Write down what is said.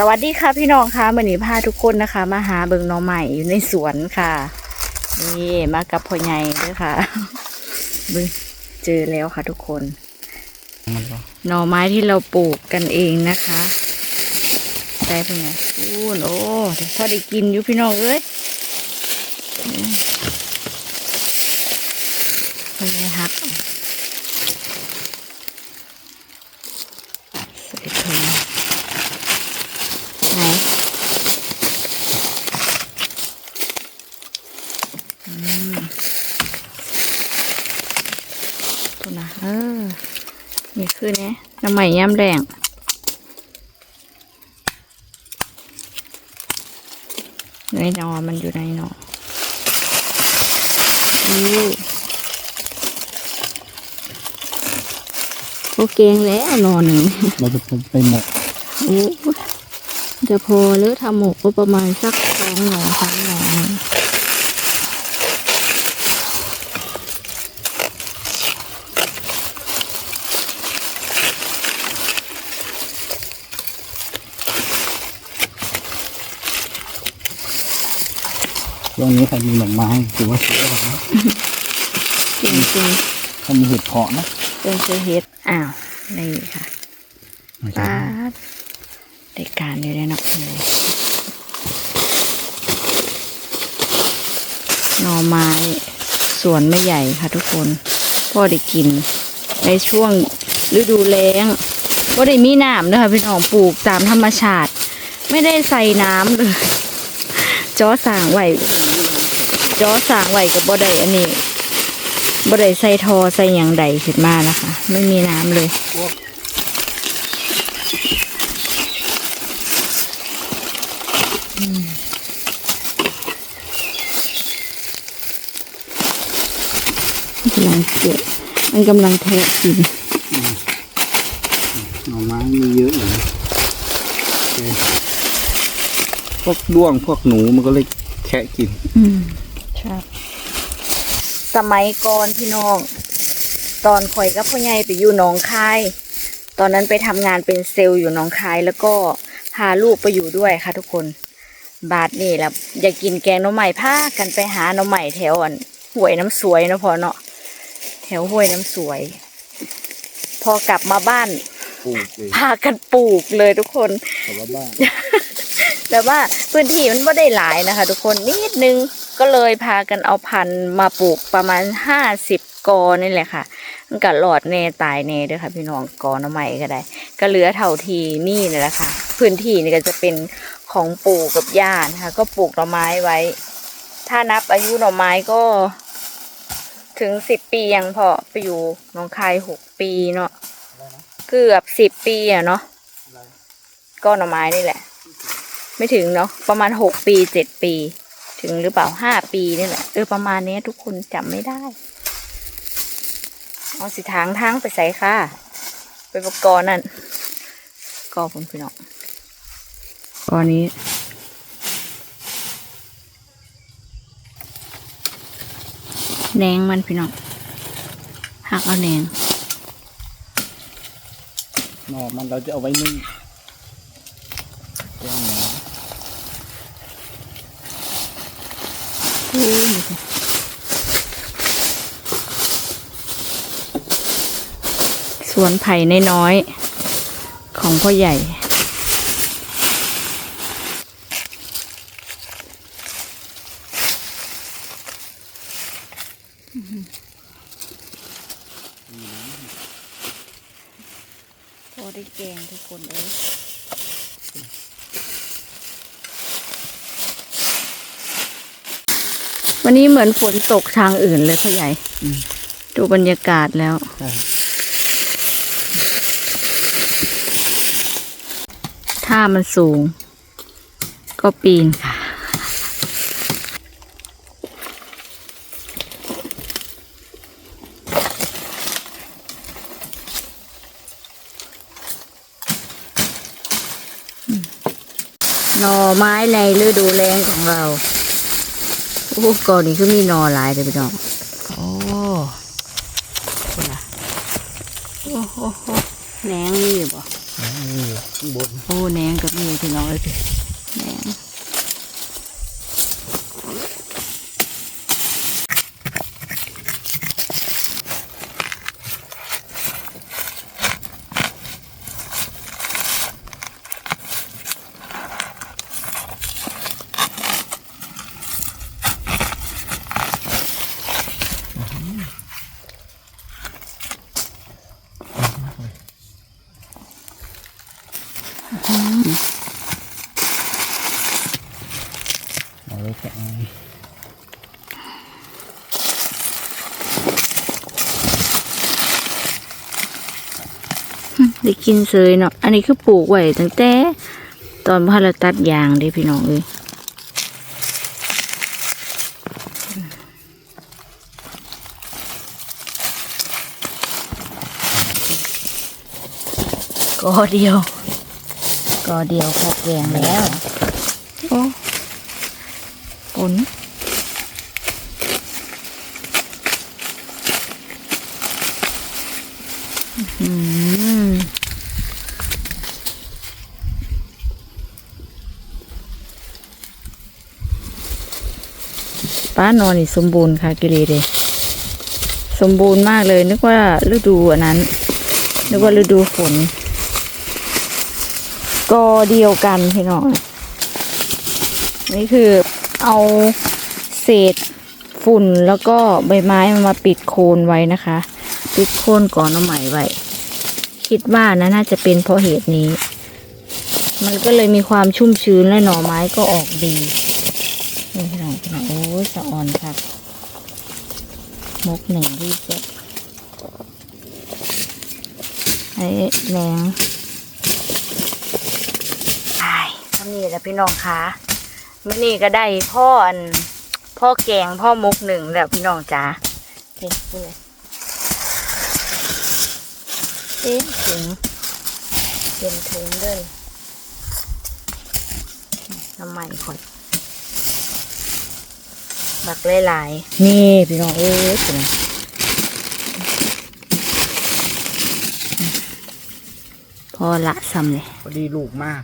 สวัสดีค่ะพี่น้องค่ะมื่อนี้พาทุกคนนะคะ มาหาเบิงน่อใหม่อยู่ในสวนค่ะ นี่มากับพ่อใหญ่ด้วยค่ะเบึงเจอแล้วค่ะทุกคนนก็หน่อไม้ที่เราปลูกกันเองนะคะได้พ่อใหญ่พูนโอ้พอได้กินอยู่พี่น้องเอ้ยนี่พ่อใหญ่ฮักใส่ถุงน ตัวนะเออ นี่ คือเนี่ยน้ำใหม่ย่ำแดงในนอมันอยู่ในนออู้โอเกงแล้วนอนหนึ่งเราจะไปหมกโอ้จะพอหรือทำหมกก็ประมาณสักสองหนอสามหนอ ช่วงนี้ใครมีหน่อไม้ถือว่าสวยแล้วนะเก่งจริงถ้ามีเห็ดเพาะนะเป็นเชอเฮ็ดอ้าวนี่ค่ะไม่ใช่ป้าดได้การอยู่ได้เนาะเลยหน่อไม้สวนไม่ใหญ่ค่ะทุกคนพ่อได้กิน ในช่วงฤดูแล้งก็ได้มีน้ำด้วยค่ะพี่น้องปลูกตามธรรมชาติ ไม่ได้ใส่น้ำเลยจอสร้างไหว จอสร้างไหวกับบ่ได้อันนี้บ่ได้ใส่ทอใส่หยังใดขึ้นมานะคะ ไม่มีน้ำเลยกำลังเก็บมันกำลังแทะกินหน่อไม้มีเยอะอยู่นะโอเคพวกด้วงพวกหนูมันก็เลยแคะกิน อืม ครับ สมัยก่อนพี่น้อง ตอนข่อยกับพ่อใหญ่ไปอยู่หนองคาย ตอนนั้นไปทำงานเป็นเซลล์อยู่หนองคาย แล้วก็พาลูกไปอยู่ด้วยค่ะ ทุกคน บาทนี่แหละอยากกินแกงหน้ำใหม่พากันไปหาหน้ำใหม่แถวอันห้วยน้ำสวยเนาะพอเนาะแถวห้วยน้ำสวย พอกลับมาบ้าน ปลูกเองพากันปลูกเลยทุกคน แต่ว่าบ้าน แต่ว่าพื้นที่มันไม่ได้หลายนะคะ ทุกคนนิดนึงก็เลยพากันเอาพันมาปลูกประมาณห้าสิบกอนี่แหละค่ะมันก็หลอดเนตายเนด้วยค่ะ พี่น้องกอน้ำใหม่ก็ได้ ก็เหลือเท่าทีนี่นี่แหละค่ะ พื้นที่นี่ก็จะเป็นของปู่กับย่านะคะก็ปลูกหน่อไม้ไว้ ถ้านับอายุหน่อไม้ก็ ถึงสิบปียังพอไปอยู่หน้องคายหกปีเนาะเกือบสิบปีอะเนาะก็หน่อไม้นี่แหละ ไม่ถึงเนาะประมาณหกปีเจ็ดปี ถึงหรือเปล่าห้าปีนี่แหละเออประมาณนี้ทุกคนจำไม่ได้ เอาสิทางทางไปใส่ค่ะ ไปประกอบนั่นก็ผมพี่น้องกอนี้แหนงมันพี่น้องหักเอาแหนงหน่อมันเราจะเอาไว้นึ่งแกงหน่อ อู้นี่สิสวนไผ่น้อยๆของพ่อใหญ่พอได้แกงทุกคนเลย วันนี้เหมือนฝนตกทางอื่นเลยพ่อใหญ่อืมดูบรรยากาศแล้วใช่ถ้ามันสูง ก็ปีนค่ะ หน่อไม้ในฤดูแล้งของเรา โอ้ก่อนนี้คือมีหน่อหลายเลยพี่น้องโอ้คุณนะโอ้โหแหนงนี่บ่นี่ข้างบนโอ้แหนงกับมีพี่น้องเลย เอาไว้แกะได้กินเสยเนาะ อันนี้คือปลูกไว้ตั้งแต่ตอนพาเราตัดยางเด้พี่น้องเอ้ยก็เดียว ก็เดียวพอแกงแล้วโอ้ผลอืมป้านอนนี่สมบูรณ์ค่ะกิเลเลยสมบูรณ์มากเลย นึกว่าฤดูอันนั้น นึกว่าฤดูฝน กอเดียวกันพี่น้อง นี่คือเอาเศษฝุ่นแล้วก็ใบไม้มาปิดโคนไว้นะคะ ปิดโคนก่อนเอาใหม่ไว้ คิดว่านะน่าจะเป็นเพราะเหตุนี้ มันก็เลยมีความชุ่มชื้นและหน่อไม้ก็ออกดี นี่พี่น้องพี่น้องโอ้สะออนครับมกหนึ่งที่เจ็ดไอ้แหนงไอ้ทำนี่แห ละพี่น้องคะมื่อนี้ก็ได้พ่ออันพ่อแกงพ่อมกหนึ่งแล้วพี่น้องจ๋าเห็นเลยเต็มถุงเต็มถุงเลยน้ำมันก่อนบักหลายๆนี่พี่น้องเอ้ยเป็นไงพอละซ้ำเลยพอดีลูกมาก